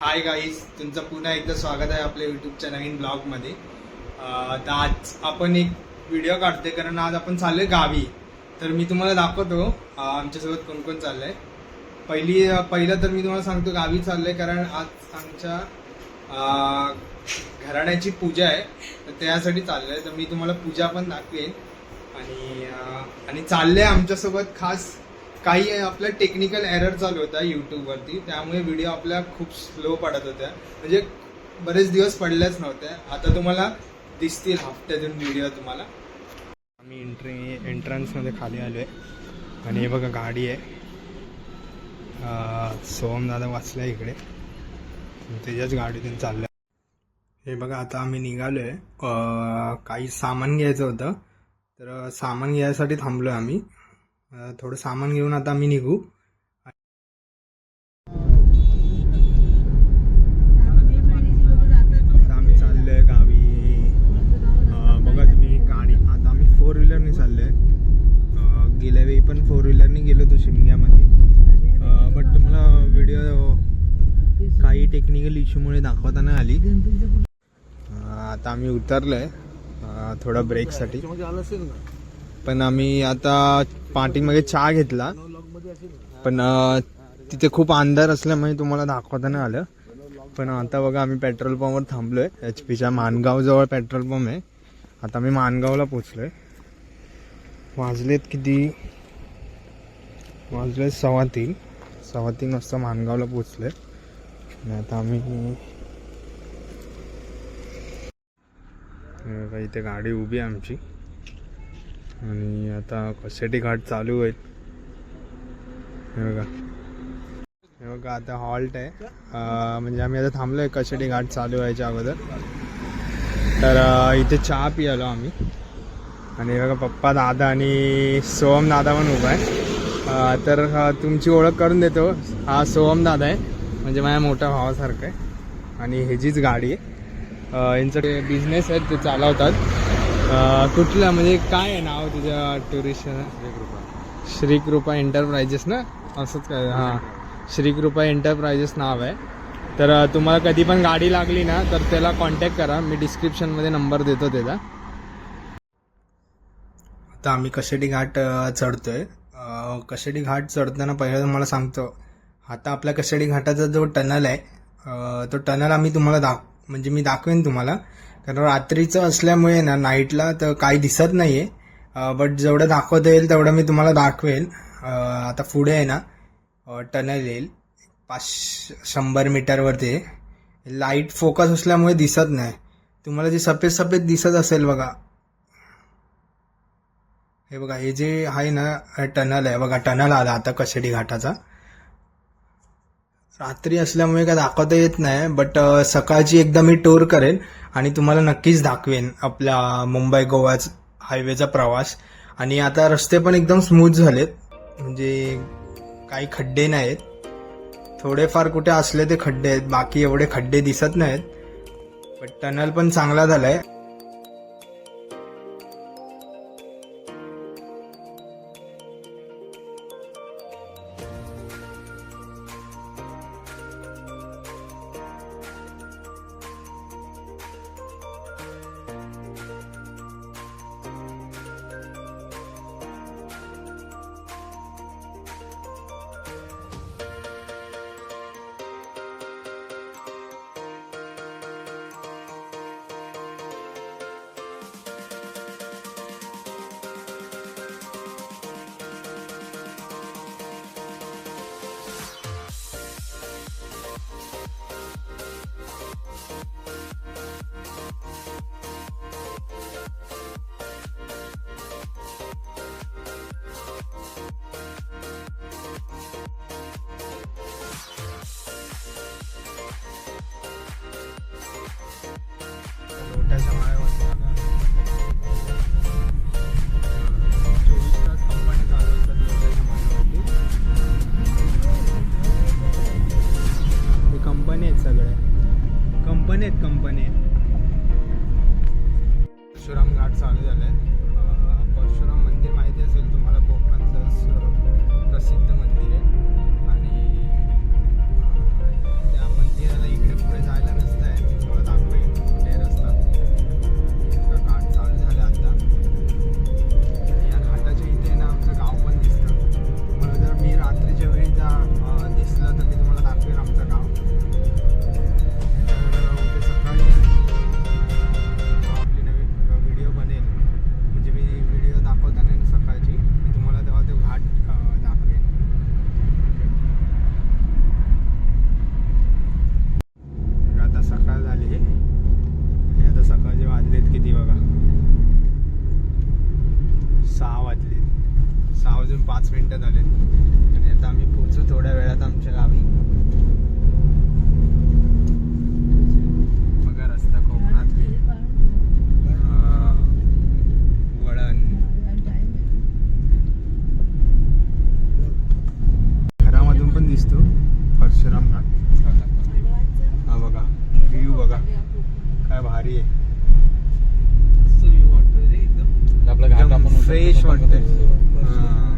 Hi guys तुमचं पुन्हा एकदा स्वागत आहे आपल्या युट्यूबच्या नवीन ब्लॉगमध्ये तर आज आपण एक व्हिडिओ काढतोय कारण आज आपण चाललोय गावी. तर मी तुम्हाला दाखवतो आमच्यासोबत कोण कोण चाललं आहे पहिली पहिलं तर मी तुम्हाला सांगतो गावी चाललं आहे कारण आज आमच्या घराण्याची पूजा आहे. तर त्यासाठी चाललं आहे तर मी तुम्हाला पूजा पण दाखवेन. आणि आणि चाललं आहे आमच्यासोबत खास काही आपला टेक्निकल एरर चालू होता यूट्यूबवरती त्यामुळे व्हिडिओ आपल्या खूप स्लो पडत होत्या. म्हणजे बरेच दिवस पडल्याच नव्हत्या. आता तुम्हाला दिसतील हफ्त्यातून व्हिडिओ तुम्हाला. आम्ही एंट्री एंट्रन्समध्ये खाली आलो आहे आणि हे बघा गाडी आहे. सोहम दादा वाचला इकडे. त्याच्याच गाडीतून चाललं हे बघा आता आम्ही निघालो आहे काही सामान घ्यायचं होतं. तर सामान घ्यायसाठी थांबलो आहे आम्ही. थोडं सामान घेऊन आता आम्ही निघू. आता आम्ही आहे गावी. बघा तुम्ही गाडी. आता आम्ही फोर व्हीलरने चाललो आहे गेल्या वेळी पण फोर व्हीलरने गेलो होतो शिमग्यामध्ये. बट तुम्हाला व्हिडिओ काही टेक्निकल इश्यूमुळे दाखवता नाही आली. आता आम्ही उतरलो आहे थोडा ब्रेकसाठी पण आम्ही आता पार्टीमध्ये चहा घेतला. पण तिथे खूप अंधार असल्यामुळे तुम्हाला दाखवता नाही आलं. पण आता बघा आम्ही पेट्रोल पंपवर थांबलो आहे एच पीच्या मानगावजवळ पेट्रोल पंप आहे. आता मी मानगावला पोचलोय वाजलेत किती? वाजले सव्वा तीन. सव्वा तीन वाजता मानगावला पोचलो आहे आता आम्ही इथे गाडी उभी आहे आमची. आणि आता कसेटी घाट चालू आहेत. हे बघा. हे बघा आता हॉल्ट आहे. म्हणजे आम्ही आता थांबलो आहे कसेटी घाट चालू व्हायच्या अगोदर. तर इथे चहा पियालो आम्ही. आणि हे बघा पप्पा दादा आणि सोहम दादा पण उभा आहे. तर तुमची ओळख करून देतो. हा सोहम दादा आहे. म्हणजे माझ्या मोठ्या भावासारखं आहे. आणि ह्याचीच गाडी आहे. यांचं बिझनेस आहे ते चालवतात. कुठलं म्हणजे काय आहे नाव तुझ्या टुरिस्ट श्रीकृपा. एंटरप्राइजेस ना? असंच काय? हां. श्रीकृपा एंटरप्राइजेस नाव आहे. तर तुम्हाला कधी पण गाडी लागली ना तर त्याला कॉन्टॅक्ट करा. मी डिस्क्रिप्शनमध्ये नंबर देतो त्याचा. आता आम्ही कशेडी घाट अं, चढतोय. अं, कशेडी घाट चढताना पहिलं तुम्हाला सांगतो. आता आपल्या कशेडी घाटाचा जो टनल आहे तो टनल आम्ही तुम्हाला दाख म्हणजे मी दाखवेन तुम्हाला. कारण रात्रीचं असल्यामुळे ना नाईटला तर काही दिसत नाही आहे बट जेवढं दाखवता येईल तेवढं मी तुम्हाला दाखवेल. आता पुढे आहे ना टनल येईल. पाच शंभर मीटरवरती आहे. लाइट फोकस असल्यामुळे दिसत नाही. तुम्हाला जे सफेद सफेद दिसत असेल बघा. हे बघा हे जे आहे ना टनल आहे. बघा टनल आला आता कशेडी घाटाचा. रात्री असल्यामुळे काय दाखवता येत नाही बट सकाळची एकदा मी टूर करेन आणि तुम्हाला नक्कीच दाखवेन आपल्या मुंबई गोवा हायवेचा प्रवास. आणि आता रस्ते पण एकदम स्मूथ झालेत. म्हणजे काही खड्डे नाहीत. थोडेफार कुठे असले ते खड्डे आहेत. बाकी एवढे खड्डे दिसत नाहीत. पण टनल पण चांगला झाला आहे माळ्यावरती आलो आम्ही. फ्रेश वाटतंय. हा.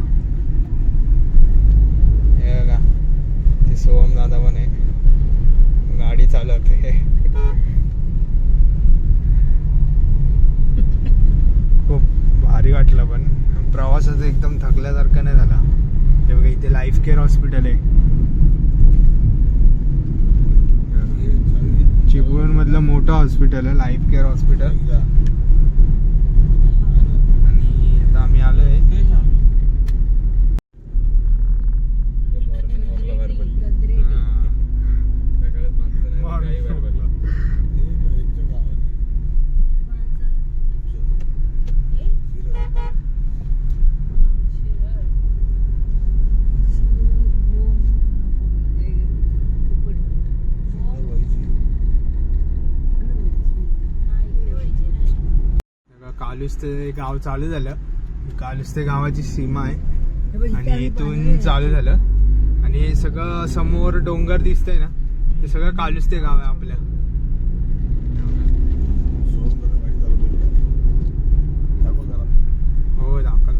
हे बघा ते सोहम दादा पण आहे. गाडी चालवते खूप भारी वाटलं पण. प्रवासाचं एकदम थकल्यासारखं नाही झाला. हे बघा इथे लाईफ केअर हॉस्पिटल आहे. चिपळूण मधलं मोठं हॉस्पिटल आहे लाईफ केअर हॉस्पिटल आणि आता आम्ही आलोय मॉर्निंग वॉकला बाहेर पडली हा. सकाळच माणसं नाही Morning काही बाहेर पडली बघा, कालूस ते गाव चालू झालं. कालूस ते गावाची सीमा आहे. आणि इथून चालू झालं. आणि हे सगळं समोर डोंगर दिसतंय ना ते सगळं कालूस ते गाव आहे आपल्या हो दाखवलं.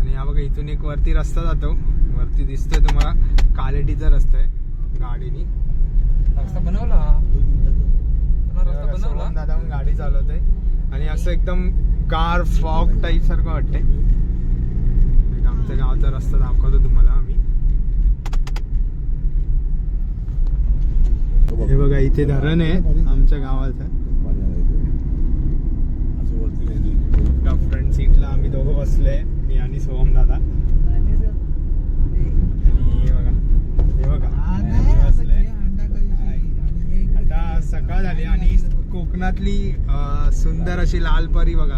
आणि हा बघा इथून एक वरती रस्ता जातो. वरती दिसतोय तुम्हाला कालेटीचा रस्ता आहे गाडीनी. रस्ता बनवला? रस्ता बनवला? दादा गाडी चालवतोय. आणि असं एकदम कार फॉग टाईप सारखं वाटतंय. एक आमच्या गावचा रस्ता दाखवतो तुम्हाला आम्ही. हे बघा इथे धरण आहे आमच्या गावाचं. फ्रंट सीटला आम्ही दोघं बसलोय मी आणि सोहम दादा. आणि हे बघा हे बघा. आता सकाळ झाली आणि कोकणातली सुंदर अशी लाल परी बघा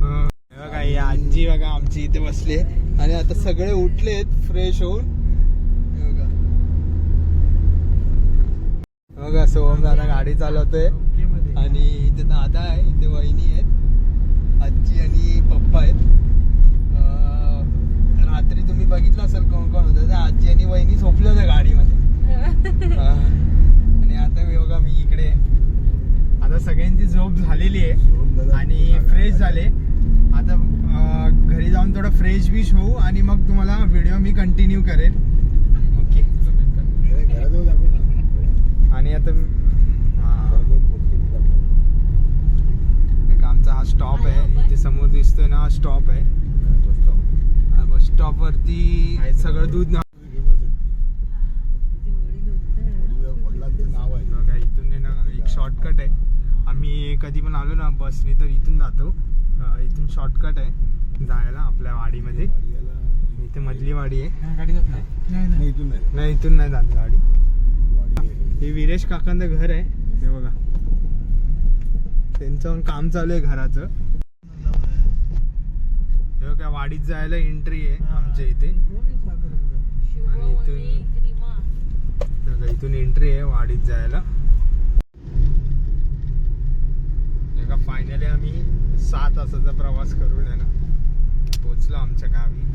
अं, हे बघा ही आजी बघा आमची इथे बसली आणि आता सगळे उठलेत फ्रेश होऊन. हे बघा. हे बघा सोहम दादा गाडी चालवतोय. आणि इथे दादा आहे इथे वहिनी आहेत. आजी आणि पप्पा आहेत. अं, रात्री तुम्ही बघितलं असेल कोण कोण होतं तर आजी आणि वहिनी झोपल्या होत्या गाडीमध्ये. हा. आणि आता मी बघा मी इकडे आहे. आता सगळ्यांची झोप झालेली आहे. आणि फ्रेश झाले. आता बिश होऊ आणि मग तुम्हाला व्हिडिओ मी कंटिन्यू करेन. ओके आणि आता हा. आमचा हा स्टॉप आहे. इथे समोर दिसतोय ना हा स्टॉप आहे. बस स्टॉप वरती सगळं दूध ना बघा इथून आहे ना एक शॉर्टकट आहे. आम्ही कधी पण आलो ना बसने तर इथून जातो. इथून शॉर्टकट आहे. जायला आपल्या वाडीमध्ये. इथे मधली वाडी आहे. गाडी जात नाही. नाही इथून नाही. जात गाडी. हे विरेश काकांचं घर आहे. हे बघा. त्यांचं पण काम चालू आहे घराचं. हे बघा वाडीत जायला एंट्री आहे आमच्या इथे. आणि इथून बघा, इथून एंट्री आहे वाडीत जायला. फायनली आम्ही सहा तासाचा प्रवास करून आहे ना. पोचलो आमच्या गावी.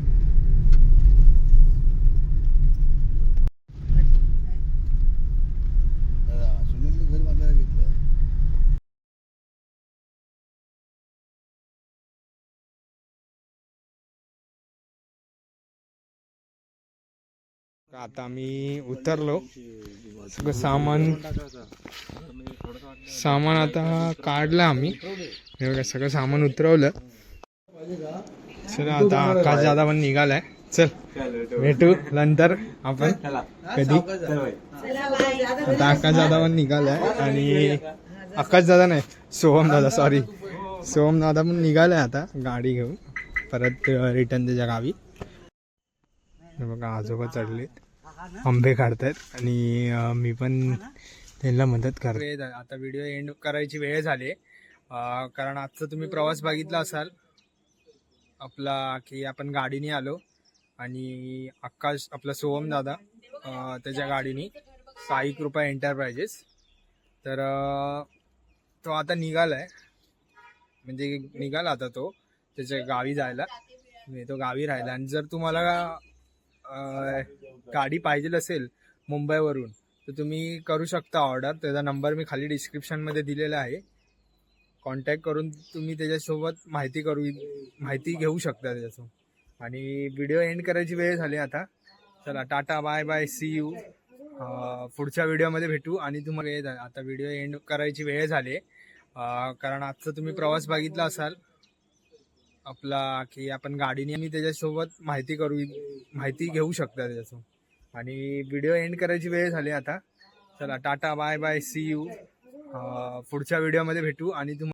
आता आम्ही उतरलो. सगळं सामान सामान आता काढलं आम्ही. सगळं सामान उतरवलं. चला आता आकाश दादा पण निघालाय. चल भेटू नंतर आपण कधी? आता आकाश दादा पण निघालाय आणि आकाश दादा नाही सोहम दादा सॉरी सोहम दादा पण निघालाय आता गाडी घेऊन. परत रिटर्न त्याच्या गावी. बघा आजोबा चढलेत आंबे काढतायत आणि मी पण त्यांना मदत करते आता व्हिडिओ एंड करायची वेळ झाली. कारण आजचा तुम्ही प्रवास बघितला असाल. आपला की आपण गाडीने आलो आणि आकाश आपला सोहम दादा त्याच्या गाडीने साई कृपा एंटरप्राइजेस तर तो आता निघाला आहे म्हणजे निघाला आता तो. त्याच्या गावी जायला. म्हणजे तो गावी राहिला. आणि जर तुम्हाला गाडी पाहिजे असेल मुंबईवरून तर तुम्ही करू शकता ऑर्डर त्याचा नंबर मी खाली डिस्क्रिप्शनमध्ये दिलेला आहे. कॉन्टॅक्ट करून तुम्ही त्याच्यासोबत माहिती करू माहिती घेऊ शकता त्याच्यासोबत. आणि व्हिडिओ एंड करायची वेळ झाली आता. चला tata bye bye see you पुढच्या व्हिडिओमध्ये भेटू आणि तुम्हाला हे झालं, आता व्हिडिओ एंड करायची वेळ झाली कारण आजचा तुम्ही प्रवास बघितला असाल. आपला की आपण गाडीने मी त्याच्यासोबत माहिती करू माहिती घेऊ शकता त्याच्यासोबत. आणि व्हिडिओ एंड करायची वेळ झाली आता. चला tata bye bye see you पुढच्या व्हिडिओमध्ये भेटू आणि तुम्हाला